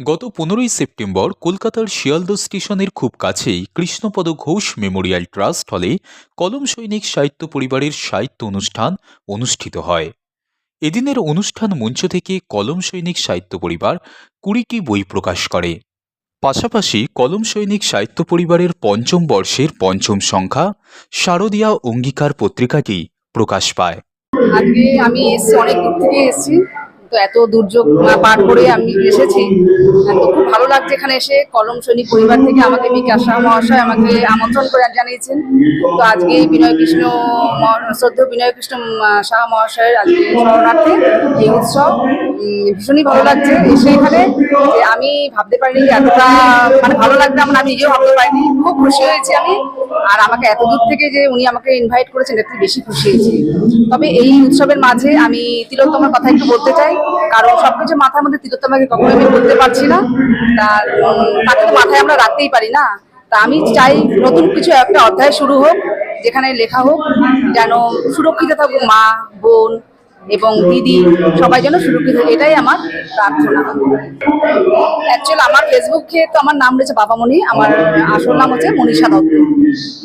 গত পনেরোই সেপ্টেম্বর কলকাতার শিয়ালদহ স্টেশনের খুব কাছেই কৃষ্ণপদ ঘোষ মেমোরিয়াল ট্রাস্ট হলে কলম সৈনিক সাহিত্য পরিবারের সাহিত্য অনুষ্ঠান অনুষ্ঠিত হয়। এদিনের অনুষ্ঠান মঞ্চ থেকে কলম সৈনিক সাহিত্য পরিবার কুড়িটি বই প্রকাশ করে। পাশাপাশি কলম সৈনিক সাহিত্য পরিবারের পঞ্চম বর্ষের পঞ্চম সংখ্যা শারদীয়া অঙ্গীকার পত্রিকাটি প্রকাশ পায়। আজকে আমি এসেছি অনেক দূর থেকে এসেছি। তো এত দুর্যোগ পার করে আমি এসেছি। তো খুব ভালো লাগছে এখানে এসে কলম সৈনিক পরিবার থেকে আমাকে বিকাশ মহাশয় আমাকে আমন্ত্রণ করে জানিয়েছেন। তো আজকে বিনয় কৃষ্ণ শ্রদ্ধেয় বিনয় কৃষ্ণ শাহ মহাশয়ের আজকে স্মরণার্থে এই উৎসব। ভীষণই ভালো লাগছে এসে এখানে। আমি ভাবতে পারিনি এতটা মানে ভালো লাগবে আমার আমি নিজেও ভাবতে পারিনি। খুব খুশি হয়েছি আমি। আর আমাকে এত দূর থেকে যে উনি আমাকে ইনভাইট করেছেন একটু বেশি খুশি হয়েছি। তবে এই উৎসবের মাঝে আমি তিলোত্তমার কথা একটু বলতে চাই, কারণ সবকিছু মাথার মধ্যে তিলোত্তমাকে কখনো আমি বলতে পারছি না। তার তাকে তো মাথায় আমরা রাখতেই পারি না। তা আমি চাই নতুন কিছু একটা অধ্যায় শুরু হোক, যেখানে লেখা হোক, যেন সুরক্ষিত থাকুক মা, বোন এবং দিদি সবাই যেন সুরক্ষিত এটাই আমার প্রার্থনা। অ্যাকচুয়ালি আমার ফেসবুকে তো আমার নাম রয়েছে বাবা বাবামণি, আমার আসল নাম হচ্ছে মনীষা দত্ত।